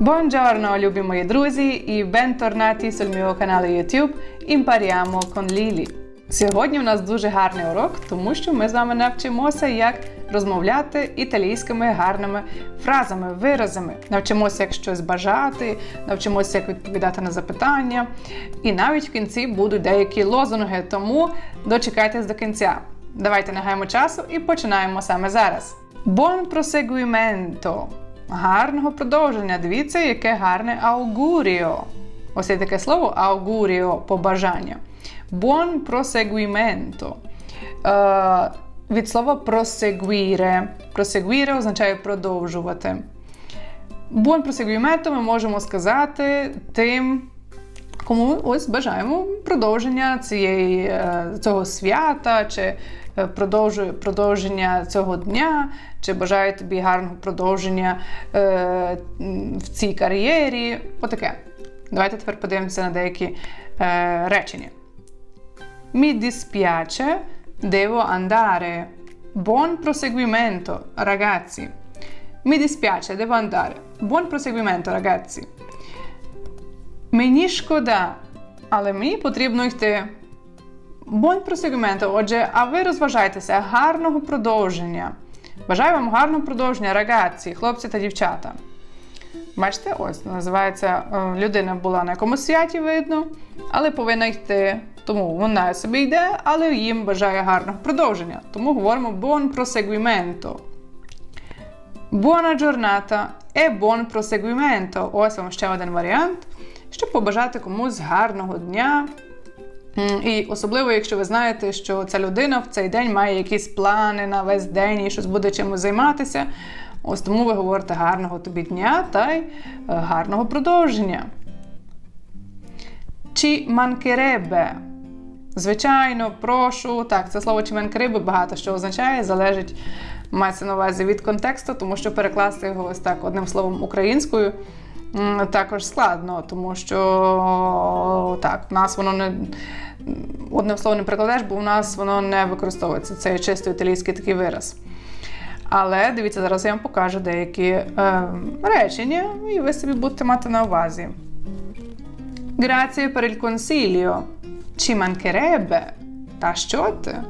Buongiorno, любі мої друзі, і bentornati sul mio canale YouTube Impariamo con Lili. Сьогодні у нас дуже гарний урок, тому що ми з вами навчимося, як розмовляти італійськими гарними фразами, виразами. Навчимося, як щось бажати, навчимося, як відповідати на запитання. І навіть в кінці будуть деякі лозунги, тому дочекайтесь до кінця. Давайте не гаємо часу і починаємо саме зараз. Buon proseguimento! Гарного продовження. Дивіться, яке гарне аугуріо. Ось є таке слово аугуріо побажання. Buon proseguimento. Е, від слова proseguire. Proseguire означає продовжувати. Buon proseguimento ми можемо сказати тим, кому ось бажаємо продовження цієї, е, цього свята, чи продовження цього дня, чи бажаю тобі гарного продовження е, в цій кар'єрі. Отаке. Давайте тепер подивимося на деякі е, речення. Mi dispiace, devo andare. Buon proseguimento, ragazzi. Mi dispiace, devo andare. Buon proseguimento, ragazzi. Мені шкода, але мені потрібно йти. Buon proseguimento. Отже, а ви розважайтеся, гарного продовження. Бажаю вам гарного продовження, рагацці, хлопці та дівчата. Бачите, ось називається е, людина була на якомусь святі, видно, але повинна йти. Тому вона собі йде, але їм бажає гарного продовження. Тому говоримо buon proseguimento. Buona giornata e buon proseguimento. Ось вам ще один варіант, щоб побажати комусь гарного дня. І особливо, якщо ви знаєте, що ця людина в цей день має якісь плани на весь день і щось буде чимось займатися. Ось тому ви говорите гарного тобі дня та й е, гарного продовження. Чи манкеребе? Звичайно, прошу. Так, це слово чи манкеребе багато що означає, залежить, мається на увазі від контексту, тому що перекласти його ось так одним словом українською також складно, тому що так, в нас воно не одним словом не перекладеш, бо у нас воно не використовується. Це є чисто італійський такий вираз. Але дивіться, зараз я вам покажу деякі е, речення, і ви собі будете мати на увазі. Grazie per il consiglio. Ci mancherebbe. Та що ти?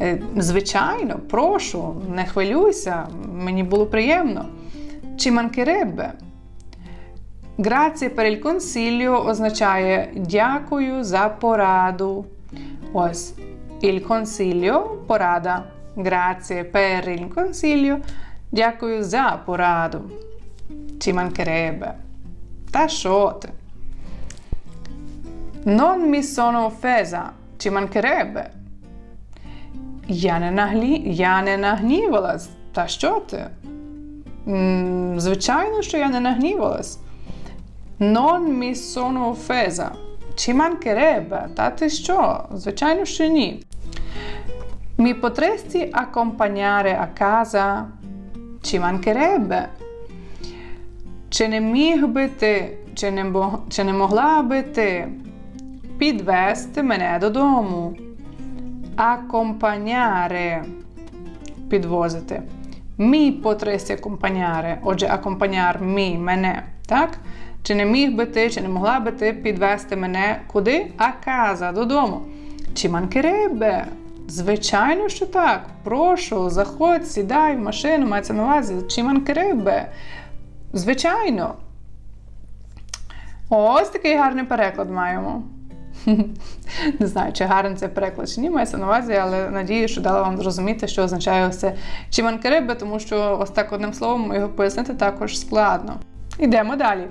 Е, Звичайно, прошу, не хвилюйся, мені було приємно. Ci mancherebbe. Grazie per il consiglio означає дякую за пораду. Ось il consiglio – порада. Grazie per il consiglio. Дякую за пораду. Ci mancherebbe. Та що ти? Non mi sono offesa. Ci mancherebbe. Я не, наглі... Я не нагнівалась. Та що ти? М, Звичайно, що я не нагнівалась. Non mi sono offesa. Ci mancherebbe. Та ти? Звичайно, що ні. Mi potresti accompagnare a casa? Ci mancherebbe. Чи не міг би ти, чи не, бо- чи могла би ти підвести мене додому? Accompagnare – підвозити. Мі потресі accompagnare. Отже, accompagnar мі мене. Так? Чи не міг би ти, чи не могла би ти підвести мене куди? А каза додому. Чи манкеребе? Звичайно, що так. Прошу, заходь, сідай в машину, мається на увазі. Чи манкеребе? Звичайно. Ось такий гарний переклад маємо. Не знаю, чи гарний це переклад чи ні, мається на увазі, але надію, що дала вам зрозуміти, що означає це чиманкериби, тому що ось так одним словом його пояснити також складно. Йдемо далі.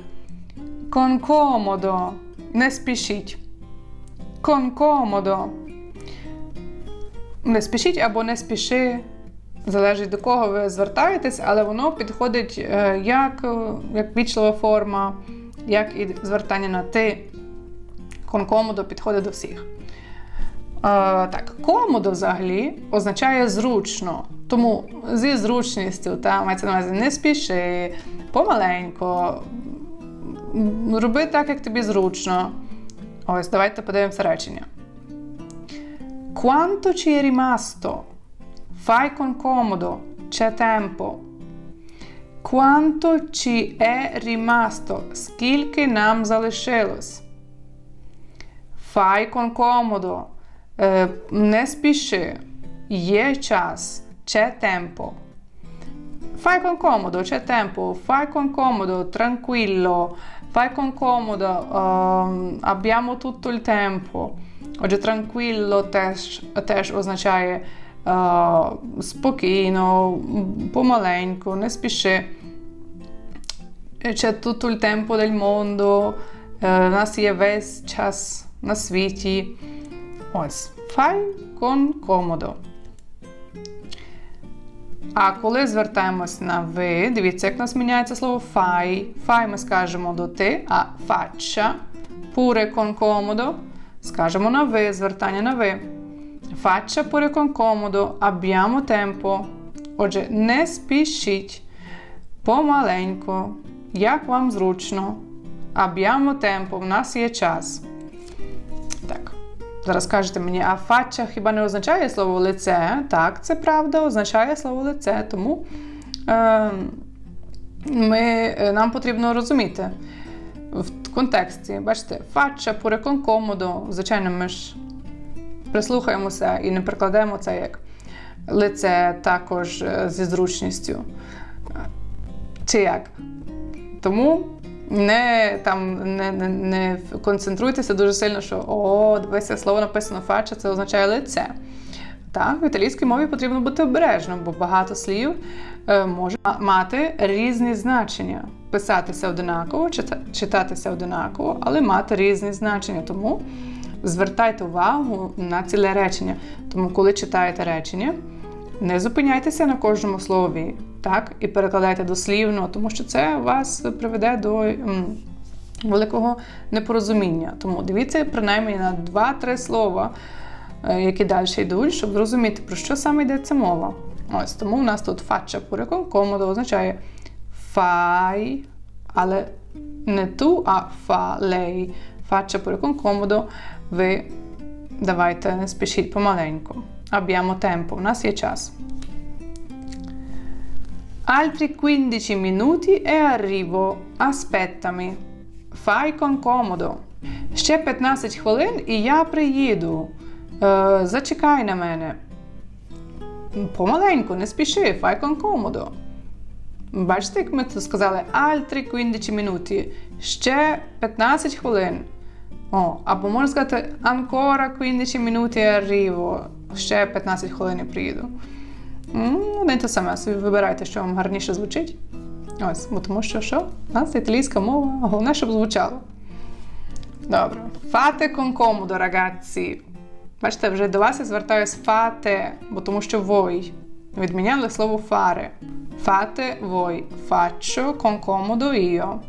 Конкомодо. Не спішіть. Конкомодо. Не спішіть або не спіши. Залежить до кого ви звертаєтесь, але воно підходить е, як, е, як вічлива форма, як і звертання на ти. Конкомодо підходить до всіх. Е, так, комодо взагалі означає зручно. Тому зі зручністю, та мається на увазі не спіши, помаленько, роби так, як тобі зручно. Ось, давайте подивимося речення. Quanto ci è rimasto? Fai con comodo, c'è tempo. Quanto ci è rimasto? Скільки нам залишилось? Fai con comodo. Е, не спіши. Є час. C'è tempo. Fai con comodo, c'è tempo. Fai con comodo, tranquillo. Fai con comodo, ehm, abbiamo tutto il tempo. Отже, tranquillo теж, теж означає е, спокійно, помаленьку, не спіши. C'è tutto il tempo del mondo. Е, У нас є весь час на світі. Ось. Fai con comodo. А коли звертаємось на ви, дивіться, як у нас міняється слово fai. Fai ми скажемо до ти, а pure con comodo, скажемо на ви, звертання на ви. Faccia pure con comodo, tempo. Отже, не спішіть. Помаленьку, як вам зручно. Abbiamo tempo, в нас є час. Зараз кажете мені, а фача хіба не означає слово лице? Так, це правда, означає слово лице. Тому е, ми, е, нам потрібно розуміти в контексті. Бачите, фача con comodo, звичайно, ми ж прислухаємося і не прикладаємо це як лице також е, зі зручністю. Чи як? Тому не там не, не, не концентруйтеся дуже сильно, що о, дивися, слово написано фача, це означає лице. Так, в італійській мові потрібно бути обережним, бо багато слів е, може мати різні значення. Писатися одинаково, чита, читатися одинаково, але мати різні значення. Тому звертайте увагу на ціле речення. Тому, коли читаєте речення, не зупиняйтеся на кожному слові, так, і перекладайте дослівно, тому що це вас приведе до великого непорозуміння. Тому дивіться принаймні на 2-3 слова, е, які далі йдуть, щоб зрозуміти, про що саме йдеться мова. Ось тому в нас тут pure con comodo означає fai, але не ту, а lei. Faccia pure con. Ви давайте не спішіть помаленьку. Abbiamo tempo, у нас є час. Altri 15 minuti e arrivo. Aspettami. Fai con comodo. Ще 15 хвилин і я приїду. Е, зачекай на мене. Помаленьку, не спіши, fai con comodo. Бачите, як ми тут сказали altri 15 minuti. Ще 15 хвилин. О, або можна сказати ancora 15 minuti arrivo. Ще 15 хвилин і приїду. Одне те саме, вибирайте, що вам гарніше звучить. Ось, бо тому що що? У нас італійська мова, головне, щоб звучало. Добре. Con comodo, ragazzi. Бачите, вже до вас я звертаюсь fate, бо тому що voi. Відміняли слово fare. Fate voi. Faccio con comodo io.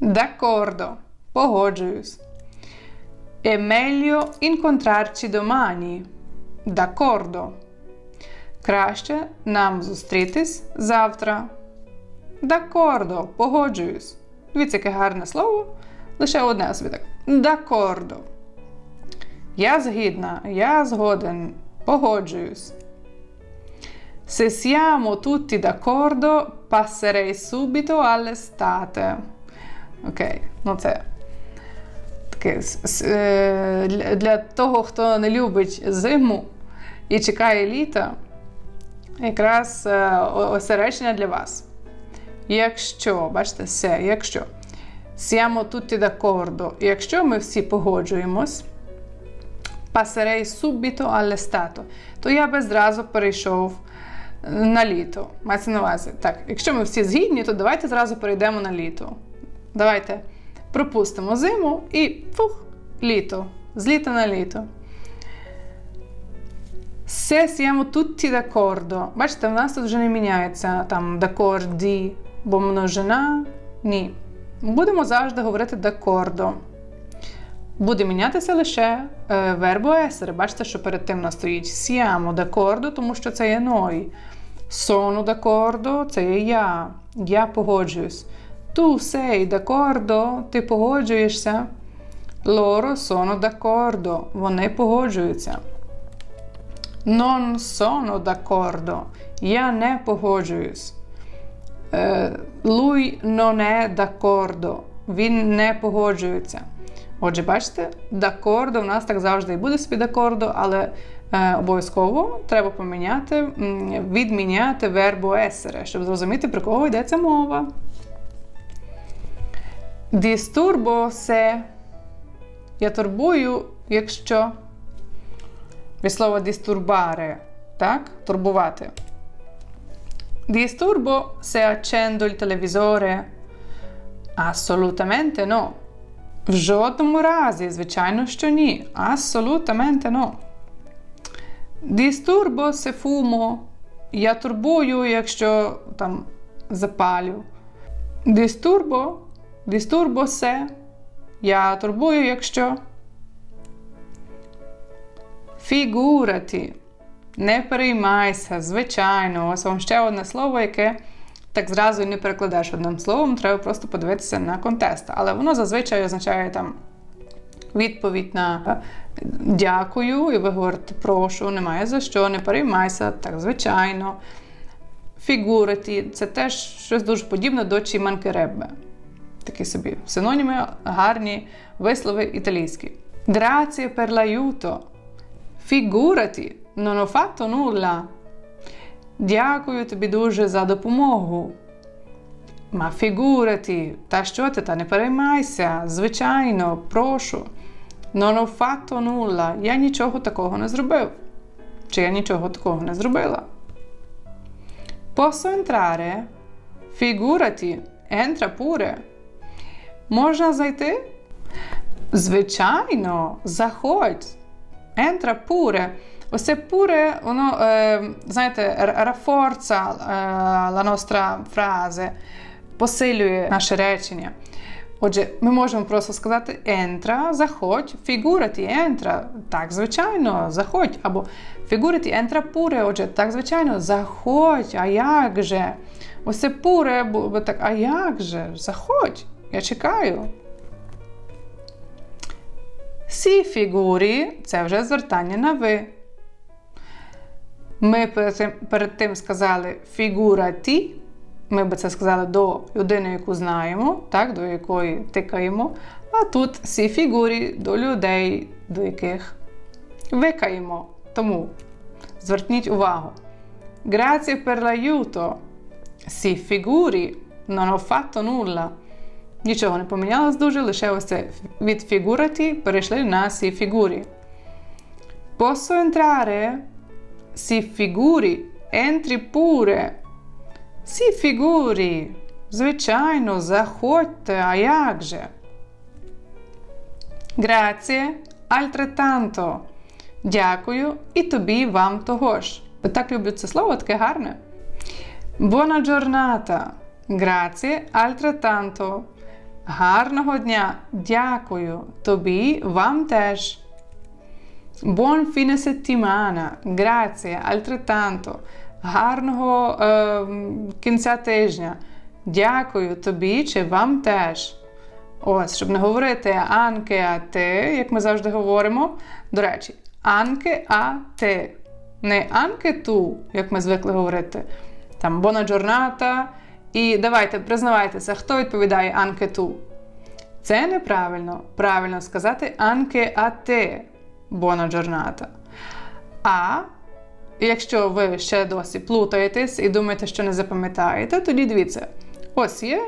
D'accordo. Погоджуюсь. È meglio incontrarci domani. D'accordo. Краще нам зустрітись завтра. D'accordo. Погоджуюсь. Дивіться, яке гарне слово. Лише одне так. D'accordo. Я згідна, я згоден. Погоджуюсь. Se siamo tutti d'accordo, passerei subito all'estate. Окей, ну це таке для того, хто не любить зиму і чекає літа, якраз ось це речення для вас. Якщо, бачите, все, якщо siamo tutti d'accordo, якщо ми всі погоджуємось, passerei subito all'estate, то я би зразу перейшов на літо. Мається на увазі. Так, якщо ми всі згідні, то давайте зразу перейдемо на літо. Давайте пропустимо зиму і фух, літо. З літа на літо. Se siamo tutti d'accordo. Бачите, в нас тут вже не міняється там d'accordi, бо множина ні. Будемо завжди говорити d'accordo. Буде мінятися лише е, вербо essere. Бачите, що перед тим у нас стоїть siamo d'accordo, тому що це є noi. Sono d'accordo, це є я. Я погоджуюсь. Tu sei d'accordo? Ти погоджуєшся? Loro sono d'accordo. Вони погоджуються. Non sono d'accordo. Я не погоджуюсь. Е, Lui non è d'accordo. Він не погоджується. Отже, бачите, d'accordo в нас так завжди і буде собі d'accordo, але е, обов'язково треба поміняти, відміняти вербу essere, щоб зрозуміти, про кого йдеться мова. Disturbo se. Я турбую, якщо від слова disturbare, так? Турбувати. Disturbo se accendo il televisore. Assolutamente no. В жодному разі, звичайно, що ні. Assolutamente no. Disturbo se fumo. Я турбую, якщо там запалю. Disturbo. Disturbo se. Я турбую, якщо. Фігурати. Не переймайся, звичайно. Ось вам ще одне слово, яке так зразу і не перекладеш одним словом, треба просто подивитися на контекст. Але воно зазвичай означає там відповідь на е, дякую, і ви говорите прошу, немає за що, не переймайся, так звичайно. Фігурати це теж щось дуже подібне до чіманкереббе. Такі собі синоніми, гарні вислови італійські. Grazie per Figurati, non ho fatto nulla. Дякую тобі дуже за допомогу. Ма фігурати, та що ти, та не переймайся, звичайно, прошу. Non ho fatto nulla. Я нічого такого не зробив. Чи я нічого такого не зробила? Posso entrare? Figurati, entra pure. Можна зайти? Звичайно, заходь. Entra pure. Оце pure, воно, е, знаєте, рафорца е, la nostra frase, посилює наше речення. Отже, ми можемо просто сказати ентра, заходь, фігурати ентра. Так, звичайно, заходь. Або фігурати ентра пуре. Отже, так, звичайно, заходь, а як же? Оце пуре, бо так, а як же? Заходь, я чекаю. Сі фігурі це вже звертання на ви. Ми перед тим, сказали фігура ті. Ми би це сказали до людини, яку знаємо, так, до якої тикаємо. А тут сі фігурі до людей, до яких викаємо. Тому зверніть увагу. Grazie per l'aiuto. Сі фігурі. Non ho fatto nulla. Нічого не помінялось дуже, лише ось це від фігураті перейшли на сі фігурі. Posso entrare? Сі фігурі. Entri pure. Сі фігурі. Звичайно, заходьте, а як же? Grazie, altrettanto. Дякую і тобі вам того ж. Я так люблю це слово, таке гарне. Buona giornata. Grazie, altrettanto. Гарного дня. Дякую. Тобі вам теж. Buon fine settimana. Grazie, altrettanto. Гарного е, кінця тижня. Дякую тобі чи вам теж. Ось, щоб не говорити анке а те, як ми завжди говоримо. До речі, анке а те. Не анке ту, як ми звикли говорити. Там buona giornata. І давайте признавайтеся, хто відповідає анке ту. Це неправильно. Правильно сказати анке а те. Buona giornata. А якщо ви ще досі плутаєтесь і думаєте, що не запам'ятаєте, тоді дивіться. Ось є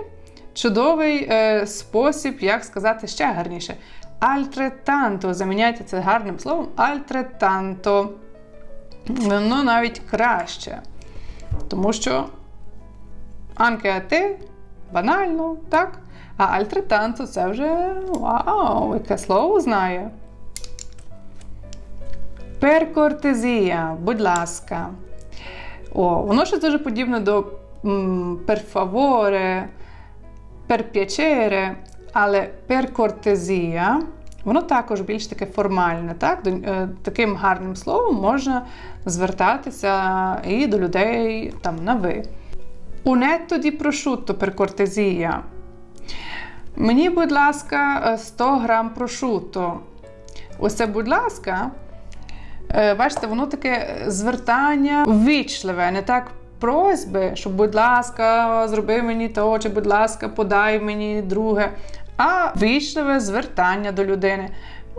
чудовий е, спосіб, як сказати ще гарніше. Альтретанто. Заміняйте це гарним словом. Альтретанто. Воно навіть краще. Тому що анке банально, так? А альтретанто це вже вау, яке слово знає. Перкортезія, будь ласка. О, воно ще дуже подібне до per piacere, але cortesia, воно також більш таке формальне. Так? Е, таким гарним словом можна звертатися і до людей там на ви. Etto di prosciutto per cortesia. Мені, будь ласка, 100 грам прошутто. Ось це, будь ласка. Бачите, воно таке звертання ввічливе, не так просьби, що, будь ласка, зроби мені то, чи, будь ласка, подай мені друге, а вічливе звертання до людини.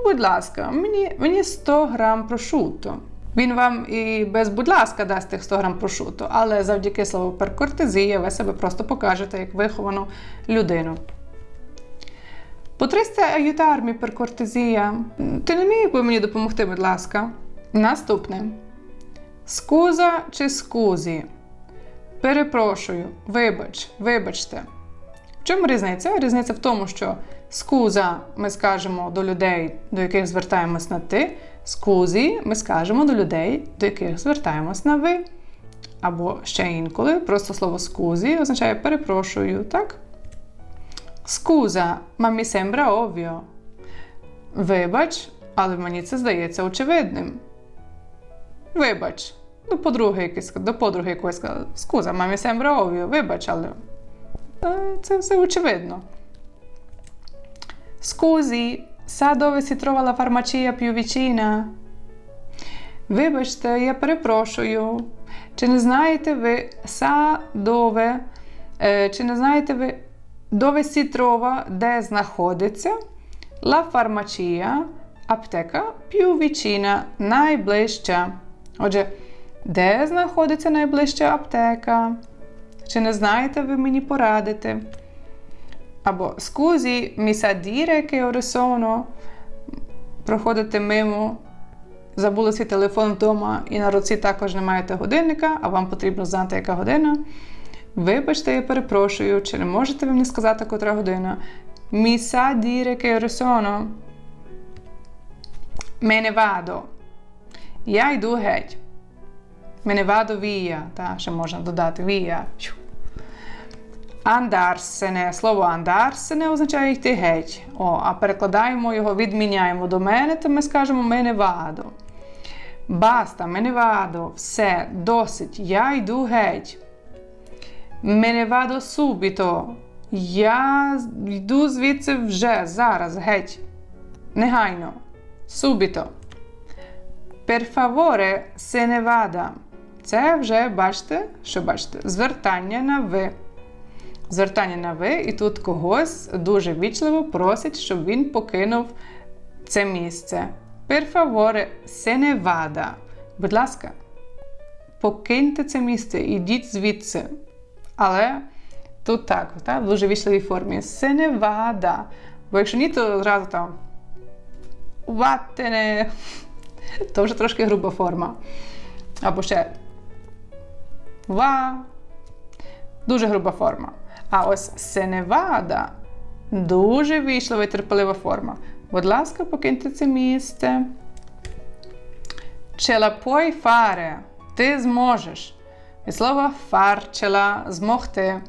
Будь ласка, мені, мені 100 грам прошуто. Він вам і без будь ласка дасть тих 100 грам прошуту, але завдяки слову перкортезія ви себе просто покажете як виховану людину. Потресте aiutarmi per cortesia. Ти не міг би мені допомогти, будь ласка. Наступне. Скуза чи скузі? Перепрошую, вибач, вибачте. В чому різниця? Різниця в тому, що скуза ми скажемо до людей, до яких звертаємось на ти. Скузі ми скажемо до людей, до яких звертаємось на ви. Або ще інколи просто слово скузі означає перепрошую, так? Скуза, ma mi sembra ovvio. Вибач, але мені це здається очевидним. Вибач. До подруги якось, до подруги якоїсь сказала, скуза, mi sembra ovvio. Вибач, але е, це все очевидно. Scusi, sa dove si trova la farmacia più? Вибачте, я перепрошую. Чи не знаєте ви sa dove? Е, Чи не знаєте ви dove si trova, де знаходиться la farmacia, аптека vicina, найближча. Отже, де знаходиться найближча аптека? Чи не знаєте ви мені порадити? Або sa dire che ore sono? Проходите мимо, забули свій телефон вдома і на руці також не маєте годинника, а вам потрібно знати, яка година. Вибачте, я перепрошую, чи не можете ви мені сказати, котра година? Sa dire che? Me ne vado. Я йду геть. Ne vado via. Та, ще можна додати via. Чу. Андарсене. Слово андарсене означає йти геть. О, а перекладаємо його, відміняємо до мене, то ми скажемо мене вадо. Баста, мене вадо. Все, досить. Я йду геть. Мене вадо субіто. Я йду звідси вже, зараз, геть. Негайно. Субіто. Per favore, se ne vada. Це вже бачите, що бачите? Звертання на ви. Звертання на ви, і тут когось дуже вічливо просить, щоб він покинув це місце. Per favore, se ne vada. Будь ласка, покиньте це місце, ідіть звідси. Але тут так, так в дуже вічливій формі. Se ne vada. Бо якщо ні, то зразу там ваттене. То вже трошки груба форма. Або ще ва. Дуже груба форма. А ось сеневада дуже вічлива і терпелива форма. Будь ласка, покиньте це місце. Puoi fare. Ти зможеш. Від слова фарчела змогти.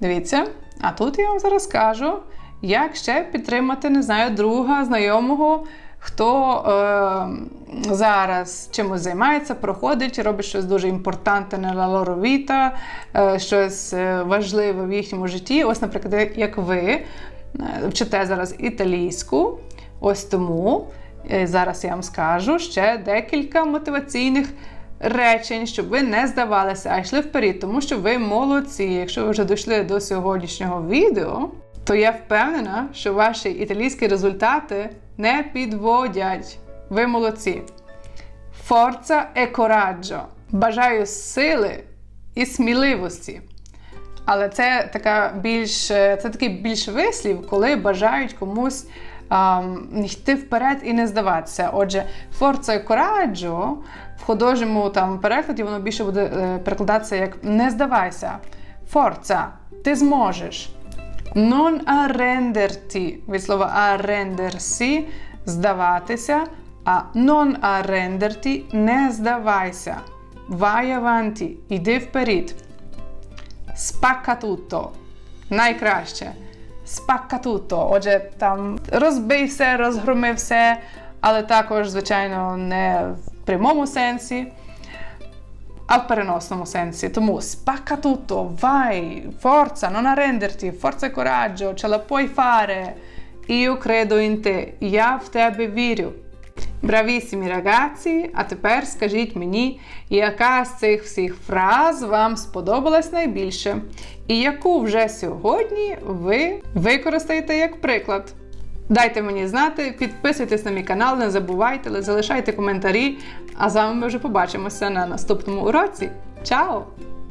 Дивіться, а тут я вам зараз скажу, як ще підтримати, не знаю, друга, знайомого, хто е, зараз чимось займається, проходить, робить щось дуже імпортантне на лоровіта, е, щось е, важливе в їхньому житті. Ось, наприклад, як ви е, вчите зараз італійську, ось тому е, зараз я вам скажу ще декілька мотиваційних. Речень, щоб ви не здавалися, а йшли вперед, тому що ви молодці. Якщо ви вже дійшли до сьогоднішнього відео, то я впевнена, що ваші італійські результати не підводять. Ви молодці. Форца e coraggio. Бажаю сили і сміливості. Але це така більш, це такий більш вислів, коли бажають комусь um, йти вперед і не здаватися. Отже, Forza e coraggio в художньому там перекладі воно більше буде е, перекладатися як не здавайся. Forza, ти зможеш. Non arrenderti від слова arrendersi здаватися, а non arrenderti не здавайся. Vai avanti, іди вперед. Spacca tutto. Найкраще. Spacca tutto. Отже, там розбий все, розгроми все, але також, звичайно, не в прямому сенсі а в переносному сенсі. Тому spacca tutto, vai, forza, non arrenderti, forza e coraggio, ce la puoi fare. Io credo in te, я в тебе вірю. Бравісімі ragazzi! А тепер скажіть мені, яка з цих всіх фраз вам сподобалась найбільше, і яку вже сьогодні ви використаєте як приклад. Дайте мені знати, підписуйтесь на мій канал, не забувайте, залишайте коментарі. А з вами ми вже побачимося на наступному уроці. Чао!